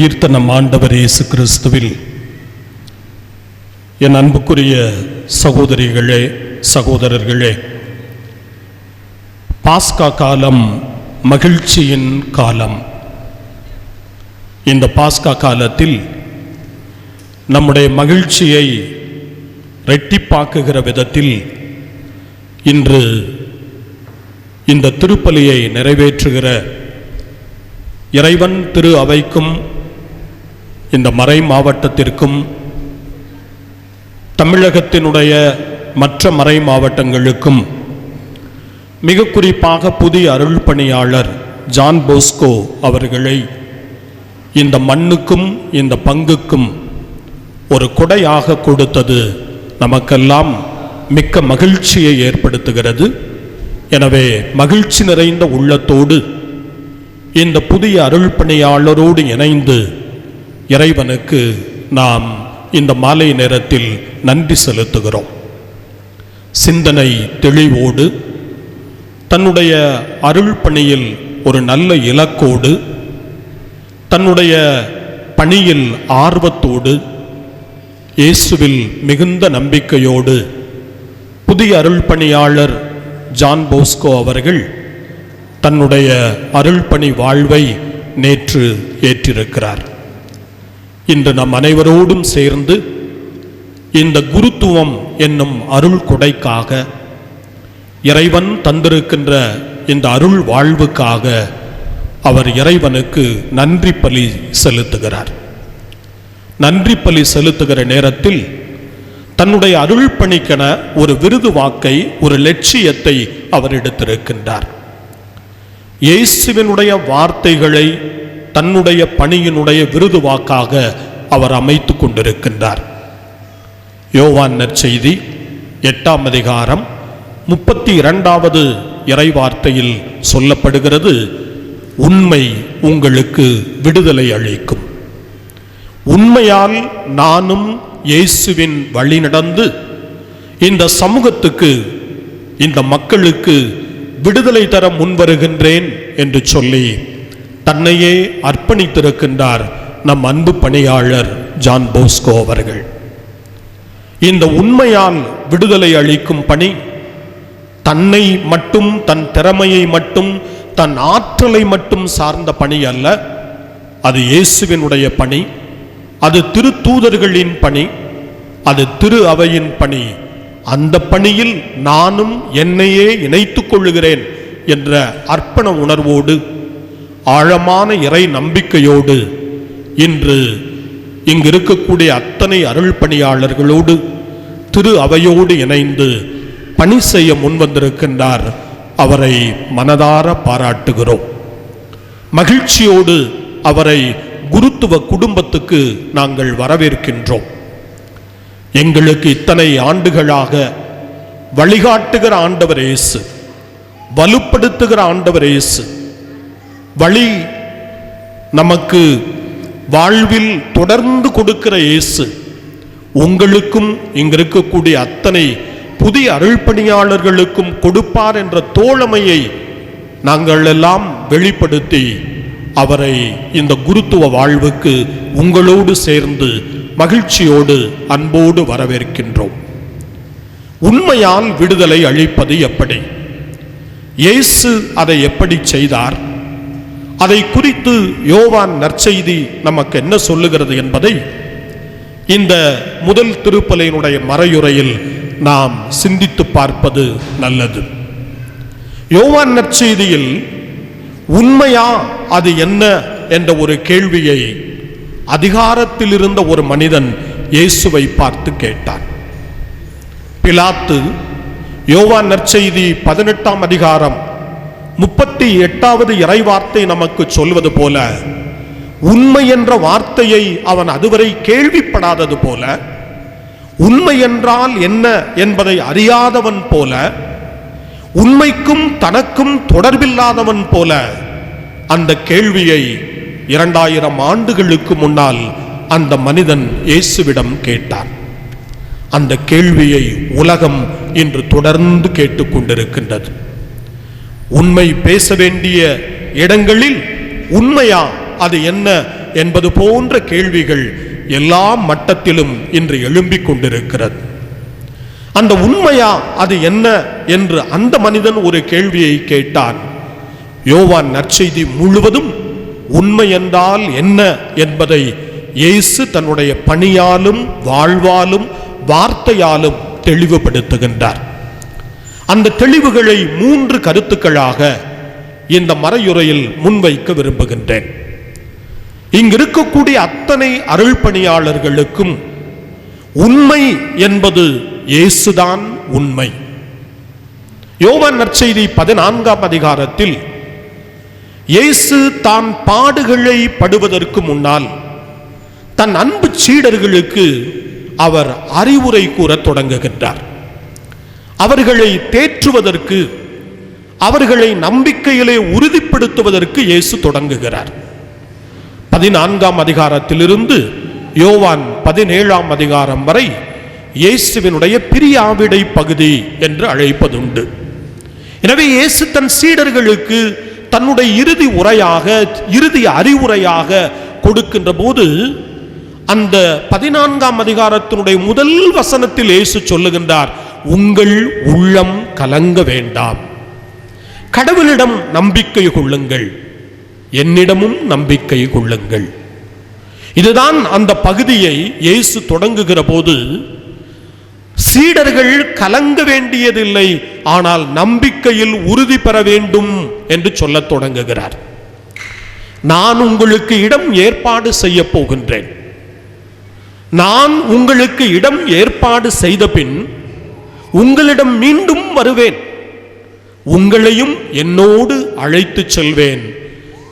உயிர்த்த நம் ஆண்டவர் இயேசு கிறிஸ்துவில். என் அன்புக்குரிய சகோதரிகளே சகோதரர்களே பாஸ்கா காலம் மகிழ்ச்சியின் காலம். இந்த பாஸ்கா காலத்தில் நம்முடைய மகிழ்ச்சியை ரெட்டிப்பாக்குகிற விதத்தில் இன்று இந்த திருப்பலியை நிறைவேற்றுகிற இறைவன் திரு அவைக்கும் இந்த மறை மாவட்டத்திற்கும் தமிழகத்தினுடைய மற்ற மறை மாவட்டங்களுக்கும் மிக குறிப்பாக புதிய அருள் பணியாளர் ஜான் போஸ்கோ அவர்களை இந்த மண்ணுக்கும் இந்த பங்குக்கும் ஒரு கொடையாக கொடுத்தது நமக்கெல்லாம் மிக்க மகிழ்ச்சியை ஏற்படுத்துகிறது. எனவே மகிழ்ச்சி நிறைந்த உள்ளத்தோடு இந்த புதிய அருள் பணியாளரோடு இணைந்து இறைவனுக்கு நாம் இந்த மாலை நேரத்தில் நன்றி செலுத்துகிறோம். சிந்தனை தெளிவோடு தன்னுடைய அருள் பணியில் ஒரு நல்ல இலக்கோடு தன்னுடைய பணியில் ஆர்வத்தோடு இயேசுவில் மிகுந்த நம்பிக்கையோடு புதிய அருள் பணியாளர் ஜான் போஸ்கோ அவர்கள் தன்னுடைய அருள் பணி வாழ்வை நேற்று ஏற்றிருக்கிறார். இன்று நம் அனைவரோடும் சேர்ந்து இந்த குருத்துவம் என்னும் அருள் கொடைக்காக இறைவன் தந்திருக்கின்ற இந்த அருள் வாழ்வுக்காக அவர் இறைவனுக்கு நன்றி பலி செலுத்துகிறார். நன்றி பலி செலுத்துகிற நேரத்தில் தன்னுடைய அருள் பணிக்கென ஒரு விருது வாக்கை ஒரு லட்சியத்தை அவர் எடுத்திருக்கின்றார். இயேசுவினுடைய வார்த்தைகளை தன்னுடைய பணியினுடைய விருதுவாக்காக அவர் அமைத்து கொண்டிருக்கின்றார். யோவான் நற்செய்தி எட்டாம் அதிகாரம் முப்பத்தி இரண்டாவது இறைவார்த்தையில் சொல்லப்படுகிறது உண்மை உங்களுக்கு விடுதலை அளிக்கும். உண்மையால் நானும் இயேசுவின் வழி நடந்து இந்த சமூகத்துக்கு இந்த மக்களுக்கு விடுதலை தர முன்வருகின்றேன் என்று சொல்லி தன்னையே அர்ப்பணித்திருக்கின்றார் நம் அன்பு பணியாளர் ஜான் போஸ்கோ அவர்கள். இந்த உண்மையால் விடுதலை அளிக்கும் பணி தன்னை மட்டும் தன் திறமையை மட்டும் தன் ஆற்றலை மட்டும் சார்ந்த பணி அல்ல அது இயேசுவினுடைய பணி அது திருத்தூதர்களின் பணி அது திரு அவையின் பணி. அந்த பணியில் நானும் என்னையே இணைத்துக் கொள்ளுகிறேன் என்ற அர்ப்பண உணர்வோடு ஆழமான இறை நம்பிக்கையோடு இன்று இங்கு இருக்கக்கூடிய அத்தனை அருள் பணியாளர்களோடு திரு அவையோடு இணைந்து பணி செய்ய முன்வந்திருக்கின்றார் அவரை மனதார பாராட்டுகிறோம். மகிழ்ச்சியோடு அவரை குருத்துவ குடும்பத்துக்கு நாங்கள் வரவேற்கின்றோம். எங்களுக்கு இத்தனை ஆண்டுகளாக வழிகாட்டுகிற ஆண்டவர் இயேசு வலுப்படுத்துகிற ஆண்டவர் இயேசு வழி நமக்கு வாழ்வில் தொடர்ந்து கொடுக்கிற இயேசு உங்களுக்கும் இங்கு இருக்கக்கூடிய அத்தனை புதிய அருள்பணியாளர்களுக்கும் கொடுப்பார் என்ற தோழமையை நாங்கள் எல்லாம் வெளிப்படுத்தி அவரை இந்த குருத்துவ வாழ்வுக்கு உங்களோடு சேர்ந்து மகிழ்ச்சியோடு அன்போடு வரவேற்கின்றோம். உண்மையால் விடுதலை அளிப்பது எப்படி? இயேசு அதை எப்படி செய்தார்? அதை குறித்து யோவான் நற்செய்தி நமக்கு என்ன சொல்லுகிறது என்பதை இந்த முதல் திருப்பலையினுடைய மறையுறையில் நாம் சிந்தித்து பார்ப்பது நல்லது. யோவான் நற்செய்தியில் உண்மையா அது என்ன என்ற ஒரு கேள்வியை அதிகாரத்தில் இருந்த ஒரு மனிதன் இயேசுவை பார்த்து கேட்டான். பிலாத்து யோவான் நற்செய்தி பதினெட்டாம் அதிகாரம் முப்பத்தி எட்டாவது இறைவார்த்தை நமக்கு சொல்வது போல உண்மை என்ற வார்த்தையை அவன் அதுவரை கேள்விப்படாதது போல உண்மை என்றால் என்ன என்பதை அறியாதவன் போல உண்மைக்கும் தனக்கும் தொடர்பில்லாதவன் போல அந்த கேள்வியை இரண்டாயிரம் ஆண்டுகளுக்கு முன்னால் அந்த மனிதன் இயேசுவிடம் கேட்டான். அந்த கேள்வியை உலகம் இன்று தொடர்ந்து கேட்டுக்கொண்டிருக்கின்றது. உண்மை பேச வேண்டிய இடங்களில் உண்மையா அது என்ன என்பது போன்ற கேள்விகள் எல்லா மட்டத்திலும் இன்று எழும்பிக் கொண்டிருக்கிறது. அந்த உண்மையா அது என்ன என்று அந்த மனிதன் ஒரு கேள்வியை கேட்டான். யோவான் நற்செய்தி முழுவதும் உண்மை என்றால் என்ன என்பதை இயேசு தன்னுடைய பணியாலும் வாழ்வாலும் வார்த்தையாலும் தெளிவுபடுத்துகின்றார். அந்த தெளிவுகளை மூன்று கருத்துக்களாக இந்த மறையுறையில் முன்வைக்க விரும்புகின்றேன். இங்கு இருக்கக்கூடிய அத்தனை அருள் பணியாளர்களுக்கும் உண்மை என்பது இயேசுதான் உண்மை. யோவான் நற்செய்தி பதினான்காம் அதிகாரத்தில் இயேசு தான் பாடுகளை படுவதற்கு முன்னால் தன் அன்பு சீடர்களுக்கு அவர் அறிவுரை கூறத் தொடங்குகின்றார். அவர்களை தேற்றுவதற்கு அவர்களை நம்பிக்கையிலே உறுதிப்படுத்துவதற்கு இயேசு தொடங்குகிறார். பதினான்காம் அதிகாரத்திலிருந்து யோவான் பதினேழாம் அதிகாரம் வரை இயேசுவினுடைய பிரியாவிடை பகுதி என்று அழைப்பதுண்டு. எனவே இயேசு தன் சீடர்களுக்கு தன்னுடைய இறுதி உரையாக இறுதி அறிவுரையாக கொடுக்கின்ற போது அந்த பதினான்காம் அதிகாரத்தினுடைய முதல் வசனத்தில் இயேசு சொல்லுகின்றார் உங்கள் உள்ளம் கலங்க வேண்டாம். கடவுளிடம் நம்பிக்கை கொள்ளுங்கள். என்னிடமும் நம்பிக்கை கொள்ளுங்கள். இதுதான் அந்த பகுதியை இயேசு தொடங்குகிற போது சீடர்கள் கலங்க வேண்டியதில்லை ஆனால் நம்பிக்கையில் உறுதி பெற வேண்டும் என்று சொல்லத் தொடங்குகிறார். நான் உங்களுக்கு இடம் ஏற்பாடு செய்ய போகின்றேன். நான் உங்களுக்கு இடம் ஏற்பாடு செய்த பின் உங்களிடம் மீண்டும் வருவேன். உங்களையும் என்னோடு அழைத்து செல்வேன்.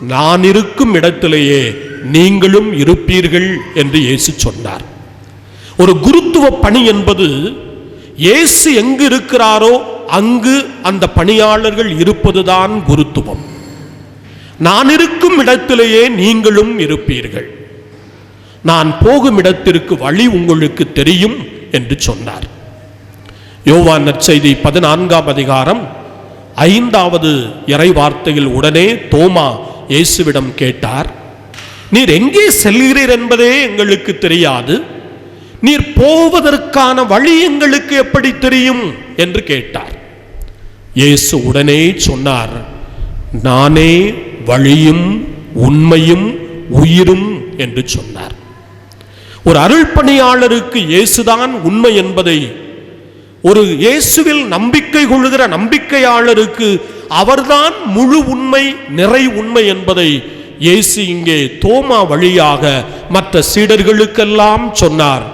நான் இருக்கும் இடத்திலேயே நீங்களும் இருப்பீர்கள் என்று இயேசு சொன்னார். ஒரு குருத்துவ பணி என்பது இயேசு எங்கு இருக்கிறாரோ அங்கு அந்த பணியாளர்கள் இருப்பதுதான் குருத்துவம். நான் இருக்கும் இடத்திலேயே நீங்களும் இருப்பீர்கள். நான் போகும் இடத்திற்கு வழி உங்களுக்கு தெரியும் என்று சொன்னார். யோவான் நற்செய்தி பதினான்காம் அதிகாரம் ஐந்தாவது இறை வார்த்தையில் உடனே தோமா இயேசுவிடம் கேட்டார் நீர் எங்கே செல்கிறீர் என்பதே எங்களுக்கு தெரியாது. நீர் போவதற்கான வழி எங்களுக்கு எப்படி தெரியும்? என்று கேட்டார். இயேசு உடனே சொன்னார் நானே வழியும் உண்மையும் உயிரும் என்று சொன்னார். ஒரு அருள் பணியாளருக்கு இயேசுதான் உண்மை என்பதை ஒரு இயேசுவில் நம்பிக்கை கொள்ளுகிற நம்பிக்கையாளருக்கு அவர்தான் முழு உண்மை நிறை உண்மை என்பதை இயேசு இங்கே தோமா வழியாக மற்ற சீடர்களுக்கெல்லாம் சொன்னார்.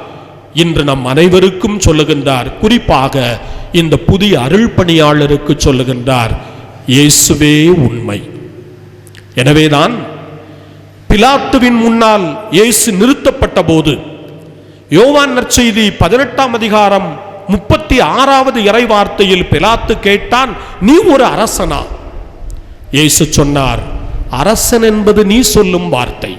இன்று நம் அனைவருக்கும் சொல்லுகின்றார். குறிப்பாக இந்த புதிய அருள் பணியாளருக்கு சொல்லுகின்றார். இயேசுவே உண்மை. எனவேதான் பிலாத்துவின் முன்னால் இயேசு நிறுத்தப்பட்ட போது யோவான் நற்செய்தி பதினெட்டாம் அதிகாரம் முப்பத்தி ஆறாவது இறை வார்த்தையில் பிலாத்து கேட்டான் நீ ஒரு அரசனா? இயேசு சொன்னார் அரசன் என்பது நீ சொல்லும் வார்த்தை.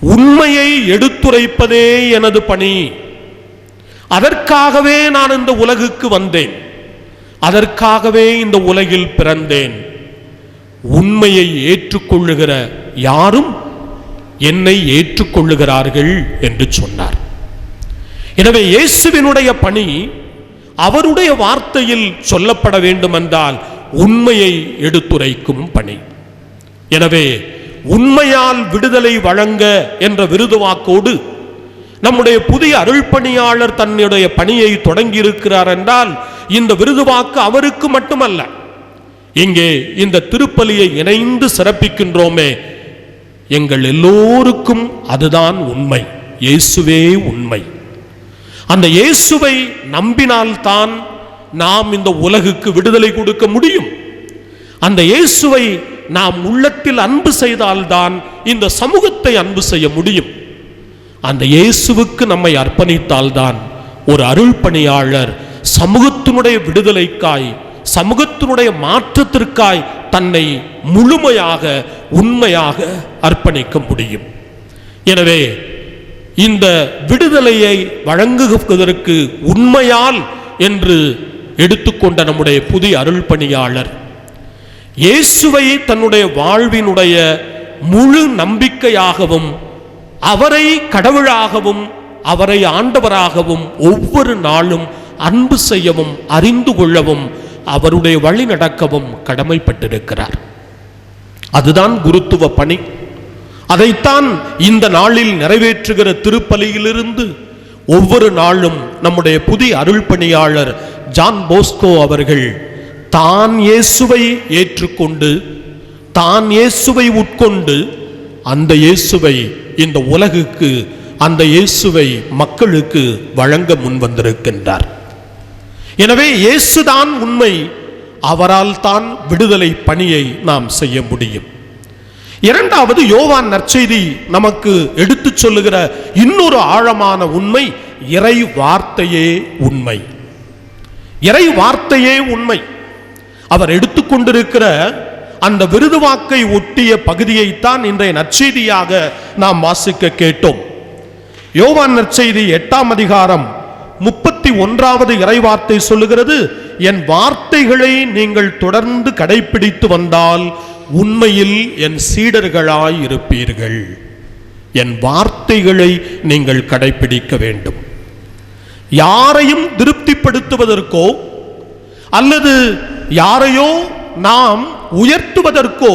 உண்மையை எடுத்துரைப்பதே எனது பணி. அதற்காகவே நான் இந்த உலகுக்கு வந்தேன். அதற்காகவே இந்த உலகில் பிறந்தேன். உண்மையை ஏற்றுக்கொள்ளுகிற யாரும் என்னை ஏற்றுக்கொள்ளுகிறார்கள் என்று சொன்னார். எனவே இயேசுவினுடைய பணி அவருடைய வார்த்தையில் சொல்லப்பட வேண்டுமென்றால் உண்மையை எடுத்துரைக்கும் பணி. எனவே உண்மையால் விடுதலை வழங்க என்ற விருது வாக்கோடு நம்முடைய புதிய அருள்பணியாளர் தன்னுடைய பணியை தொடங்கியிருக்கிறார் என்றால் இந்த விருது வாக்கு அவருக்கு மட்டுமல்ல இங்கே இந்த திருப்பலியை இணைந்து சிறப்பிக்கின்றோமே எங்கள் எல்லோருக்கும் அதுதான் உண்மை இயேசுவே உண்மை. அந்த இயேசுவை நம்பினால்தான் நாம் இந்த உலகுக்கு விடுதலை கொடுக்க முடியும். அந்த இயேசுவை நாம் உள்ளத்தில் அன்பு செய்தால்தான் இந்த சமூகத்தை அன்பு செய்ய முடியும். அந்த இயேசுவுக்கு நம்மை அர்ப்பணித்தால்தான் ஒரு அருள் பணியாளர் சமூகத்தினுடைய விடுதலைக்காய் சமூகத்தினுடைய மாற்றத்திற்காய் தன்னை முழுமையாக உண்மையாக அர்ப்பணிக்க முடியும். எனவே இந்த விடுதலையை வழங்குவதற்கு உண்மையால் என்று எடுத்துக்கொண்ட நம்முடைய புதிய அருள் பணியாளர் இயேசுவை தன்னுடைய வாழ்வினுடைய முழு நம்பிக்கையாகவும் அவரை கடவுளாகவும் அவரை ஆண்டவராகவும் ஒவ்வொரு நாளும் அன்பு செய்யவும் அறிந்து கொள்ளவும் அவருடைய வழி நடக்கவும் கடமைப்பட்டிருக்கிறார். அதுதான் குருத்துவ பணி. அதைத்தான் இந்த நாளில் நிறைவேற்றுகிற திருப்பலியிலிருந்து ஒவ்வொரு நாளும் நம்முடைய புதிய அருள் பணியாளர் ஜான் போஸ்கோ அவர்கள் தான் இயேசுவை ஏற்றுக்கொண்டு தான் இயேசுவை உட்கொண்டு அந்த இயேசுவை இந்த உலகுக்கு அந்த இயேசுவை மக்களுக்கு வழங்க முன்வந்திருக்கின்றார். எனவே இயேசுதான் உண்மை. அவரால் தான் விடுதலை பணியை நாம் செய்ய முடியும். இரண்டாவது யோவான் நற்செய்தி நமக்கு எடுத்து சொல்லுகிற இன்னொரு ஆழமான உண்மை இறை வார்த்தையே உண்மை. இறை வார்த்தையே உண்மை. அவர் எடுத்துக்கொண்டிருக்கிற அந்த விருதுவாக்கை ஒட்டிய பகுதியைத்தான் இன்றைய நற்செய்தியாக நாம் வாசிக்க கேட்டோம். யோவான் நற்செய்தி எட்டாம் அதிகாரம் முப்பத்தி ஒன்றாவது இறைவார்த்தை சொல்லுகிறது என் வார்த்தைகளை நீங்கள் தொடர்ந்து கடைபிடித்து வந்தால் உண்மையில் என் சீடர்களாய் இருப்பீர்கள். என் வார்த்தைகளை நீங்கள் கடைபிடிக்க வேண்டும். யாரையும் திருப்திப்படுத்துவதற்கோ அல்லது யாரையோ நாம் உயர்த்துவதற்கோ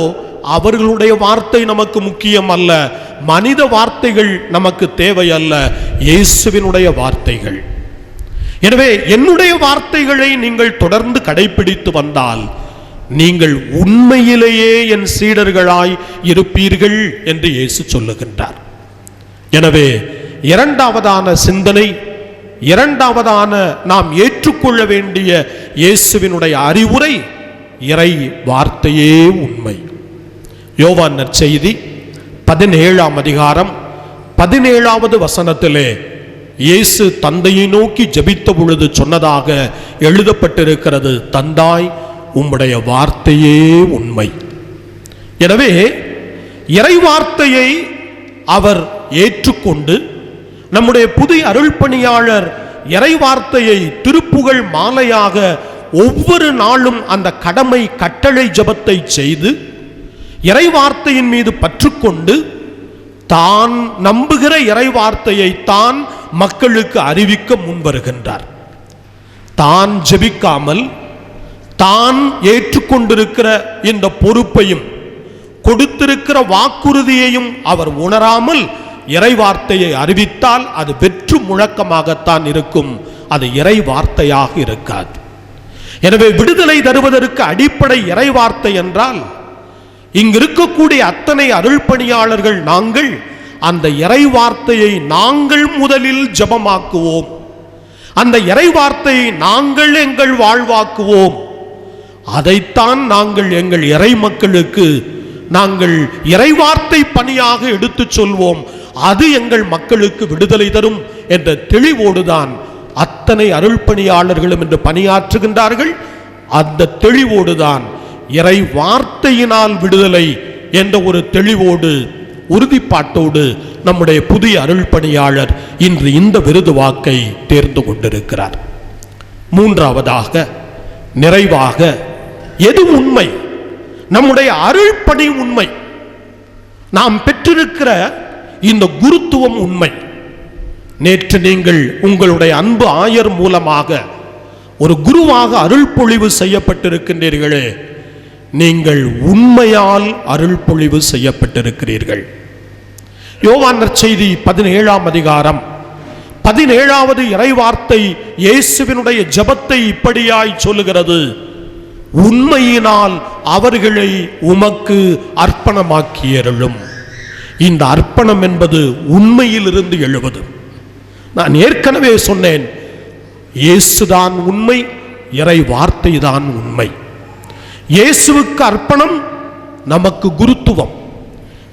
அவர்களுடைய வார்த்தை நமக்கு முக்கியம் அல்ல. மனித வார்த்தைகள் நமக்கு தேவை அல்ல. இயேசுவினுடைய வார்த்தைகள். எனவே என்னுடைய வார்த்தைகளை நீங்கள் தொடர்ந்து கடைபிடித்து வந்தால் நீங்கள் உண்மையிலேயே என் சீடர்களாய் இருப்பீர்கள் என்று இயேசு சொல்லுகின்றார். எனவே இரண்டாவதான சிந்தனை இரண்டாவதான நாம் ஏற்றுக்கொள்ள வேண்டிய இயேசுவினுடைய அறிவுரை இறை வார்த்தையே உண்மை. யோவான் நற்செய்தி பதினேழாம் அதிகாரம் பதினேழாவது வசனத்திலே இயேசு தந்தையை நோக்கி ஜபித்த பொழுது சொன்னதாக எழுதப்பட்டிருக்கிறது தந்தாய் உம்முடைய வார்த்தையே உண்மை. எனவே இறை வார்த்தையை அவர் ஏற்றுக்கொண்டு நம்முடைய புதிய அருள் பணியாளர் இறை வார்த்தையை திருப்புகழ் மாலையாக ஒவ்வொரு நாளும் அந்த கடமை கட்டளை ஜபத்தை செய்து இறை வார்த்தையின் மீது பற்றுக்கொண்டு தான் நம்புகிற இறை வார்த்தையை தான் மக்களுக்கு அறிவிக்க முன்வருகின்றார். தான் ஜெபிக்காமல் தான் ஏற்றுக்கொண்டிருக்கிற இந்த பொறுப்பையும் கொடுத்திருக்கிற வாக்குறுதியையும் அவர் உணராமல் இறை வார்த்தையை அறிவித்தால் அது வெற்று முழக்கமாகத்தான் இருக்கும். அது இறை வார்த்தையாக இருக்காது. எனவே விடுதலை தருவதற்கு அடிப்படை இறை வார்த்தை என்றால் இங்கு இருக்கக்கூடிய அத்தனை அருள் பணியாளர்கள் நாங்கள் அந்த இறை வார்த்தையை நாங்கள் முதலில் ஜபமாக்குவோம். அந்த இறை வார்த்தையை நாங்கள் எங்கள் வாழ்வாக்குவோம். அதைத்தான் நாங்கள் எங்கள் இறை மக்களுக்கு நாங்கள் இறைவார்த்தை பணியாக எடுத்துச் சொல்வோம். அது எங்கள் மக்களுக்கு விடுதலை தரும் என்ற தெளிவோடுதான் அத்தனை அருள் பணியாளர்களும் என்று பணியாற்றுகின்றார்கள். அந்த தெளிவோடுதான் இறை வார்த்தையினால் விடுதலை என்ற ஒரு தெளிவோடு உறுதிப்பாட்டோடு நம்முடைய புதிய அருள் பணியாளர் இன்று இந்த விருது வாக்கை தேர்ந்து கொண்டிருக்கிறார். மூன்றாவதாக நிறைவாக எது உண்மை? நம்முடைய அருள்பணி உண்மை. நாம் பெற்றிருக்கிற இந்த குருத்துவம் உண்மை. நேற்று நீங்கள் உங்களுடைய அன்பு ஆயர் மூலமாக ஒரு குருவாக அருள் பொழிவு செய்யப்பட்டிருக்கின்றீர்களே நீங்கள் உண்மையால் அருள் பொழிவு செய்யப்பட்டிருக்கிறீர்கள். யோவான் நற்செய்தி பதினேழாம் அதிகாரம். பதினேழாவது இறைவார்த்தை இயேசுவினுடைய ஜெபத்தை இப்படியாய் சொல்லுகிறது. உண்மையினால் அவர்களை உமக்கு அர்ப்பணமாக்கியருளும். இந்த அர்ப்பணம் என்பது உண்மையிலிருந்து எழுவது. நான் ஏற்கனவே சொன்னேன் இயேசுதான் உண்மை இறை வார்த்தை தான் உண்மை. இயேசுவுக்கு அர்ப்பணம் நமக்கு குருத்துவம்.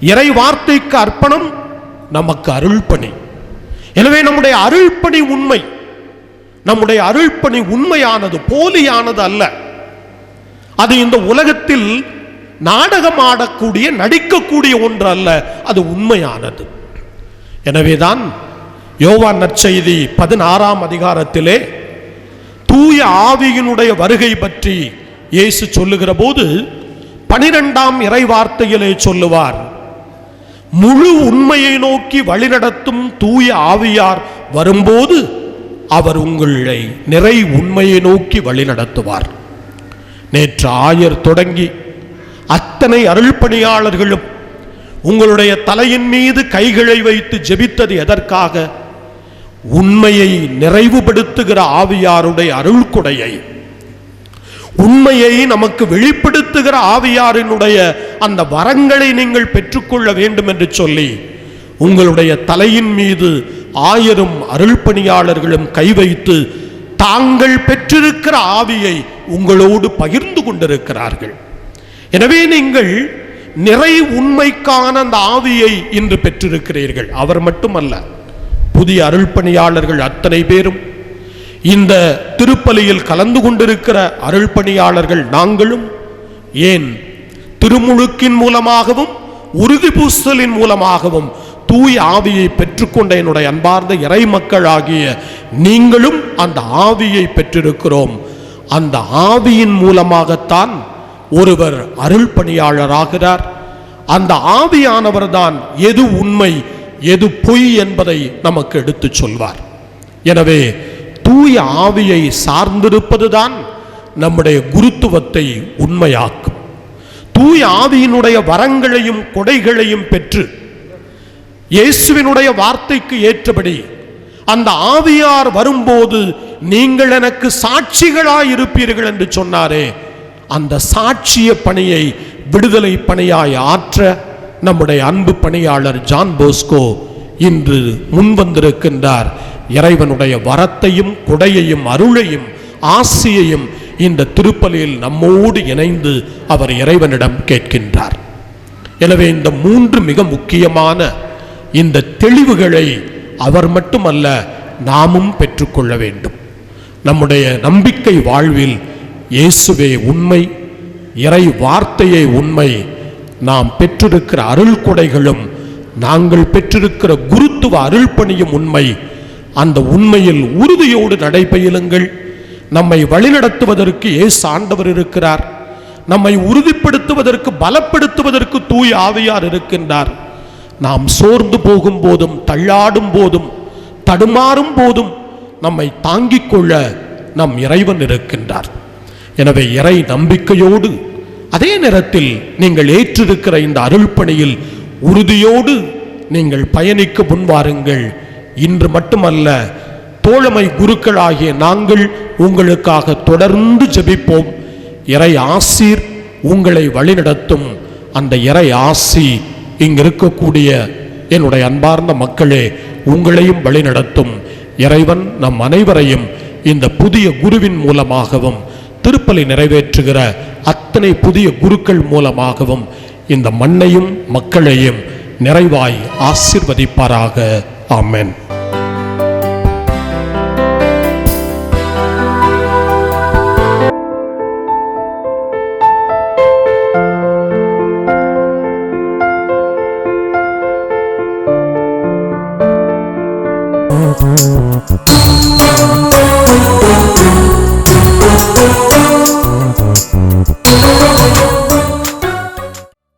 இறை வார்த்தைக்கு அர்ப்பணம் நமக்கு அருள்பணி. எனவே நம்முடைய அருள்பணி உண்மை. நம்முடைய அருள்பணி உண்மையானது போலியானது அல்ல. அது இந்த உலகத்தில் நாடகம் ஆடக்கூடிய நடிக்கக்கூடிய ஒன்று அல்ல. அது உண்மையானது. எனவேதான் யோவான் நற்செய்தி பதினாறாம் அதிகாரத்திலே தூய ஆவியினுடைய வருகை பற்றி இயேசு சொல்லுகிற போது பனிரெண்டாம் இறை வார்த்தையிலே சொல்லுவார் முழு உண்மையை நோக்கி வழிநடத்தும் தூய ஆவியார் வரும்போது அவர் உங்களை நிறை உண்மையை நோக்கி வழிநடத்துவார். நேற்று ஆயர் தொடங்கி அத்தனை அருள்பணியாளர்களும் உங்களுடைய தலையின் மீது கைகளை வைத்து ஜெபித்தது எதற்காக? உண்மையை நிறைவுபடுத்துகிற ஆவியாருடைய அருள்கொடையை. உண்மையை நமக்கு வெளிப்படுத்துகிற ஆவியாரினுடைய அந்த வரங்களை நீங்கள் பெற்றுக்கொள்ள வேண்டும் என்று சொல்லி உங்களுடைய தலையின் மீது ஆயிரம் அருள்பணியாளர்களும் கை வைத்து தாங்கள் பெற்றிருக்கிற ஆவியை உங்களோடு பகிர்ந்து கொண்டிருக்கிறார்கள். எனவே நீங்கள் நிறை உண்மைக்கான அந்த ஆவியை இன்று பெற்றிருக்கிறீர்கள். அவர் மட்டுமல்ல புதிய அருள்பணியாளர்கள் அத்தனை பேரும் இந்த திருப்பலியில் கலந்து கொண்டிருக்கிற அருள்பணியாளர்கள் நாங்களும் ஏன் திருமுழுக்கின் மூலமாகவும் உறுதி பூசலின் மூலமாகவும் தூய ஆவியை பெற்றுக்கொண்ட என்னுடைய அன்பார்ந்த இறை மக்களாகிய நீங்களும் அந்த ஆவியை பெற்றிருக்கிறோம். அந்த ஆவியின் மூலமாகத்தான் ஒருவர் அருள்பணியாளராகிறார் அந்த ஆவியானவர் தான் எது உண்மை எது பொய் என்பதை நமக்கு எடுத்துச் சொல்வார். எனவே தூய ஆவியை சார்ந்திருப்பதுதான் நம்முடைய குருத்துவத்தை உண்மையாக்கும். தூய ஆவியினுடைய வரங்களையும் கொடைகளையும் பெற்று இயேசுவினுடைய வார்த்தைக்கு ஏற்றபடி அந்த ஆவியார் வரும்போது நீங்கள் எனக்கு சாட்சிகளாய் இருப்பீர்கள் என்று சொன்னாரே. அந்த சாட்சிய பணியை விடுதலை பணியாய் ஆற்ற நம்முடைய அன்பு பணியாளர் ஜான் போஸ்கோ இன்று முன்வந்திருக்கின்றார். இறைவனுடைய வரத்தையும் கொடையையும் அருளையும் ஆசியையும் இந்த திருப்பலியில் நம்மோடு இணைந்து அவர் இறைவனிடம் கேட்கின்றார். எனவே இந்த மூன்று மிக முக்கியமான இந்த தெளிவுகளை அவர் மட்டுமல்ல நாமும் பெற்றுக்கொள்ள வேண்டும். நம்முடைய நம்பிக்கை வாழ்வில் இயேசுவே உண்மை இறை வார்த்தையே உண்மை. நாம் பெற்றிருக்கிற அருள் கொடைகளும் நாங்கள் பெற்றிருக்கிற குருத்துவ அருள் பணியும் உண்மை. அந்த உண்மையில் உறுதியோடு நடைபயிலுங்கள். நம்மை வழிநடத்துவதற்கு ஏசு ஆண்டவர் இருக்கிறார். நம்மை உறுதிப்படுத்துவதற்கு பலப்படுத்துவதற்கு தூய் ஆவியார் இருக்கின்றார். நாம் சோர்ந்து போகும் போதும் தள்ளாடும் போதும் தடுமாறும் போதும் நம்மை தாங்கிக் கொள்ள நம் இறைவன் இருக்கின்றார். எனவே இறை நம்பிக்கையோடு அதே நேரத்தில் நீங்கள் ஏற்றிருக்கிற இந்த அருள்பணியில் உறுதியோடு நீங்கள் பயணிக்க முன்வாருங்கள் இன்று மட்டுமல்ல தோழமை குருக்களாகிய நாங்கள் உங்களுக்காக தொடர்ந்து ஜெபிப்போம். இறை ஆசீர் உங்களை வழிநடத்தும். அந்த இறை ஆசி இங்கு இருக்கக்கூடிய என்னுடைய அன்பார்ந்த மக்களே உங்களையும் வழிநடத்தும் இறைவன் நம் அனைவரையும் இந்த புதிய குருவின் மூலமாகவும் திருப்பலி நிறைவேற்றுகிற அத்தனை புதிய குருக்கள் மூலமாகவும் இந்த மண்ணையும் மக்களையும் நிறைவாய் ஆசிர்வதிப்பாராக. ஆமென்.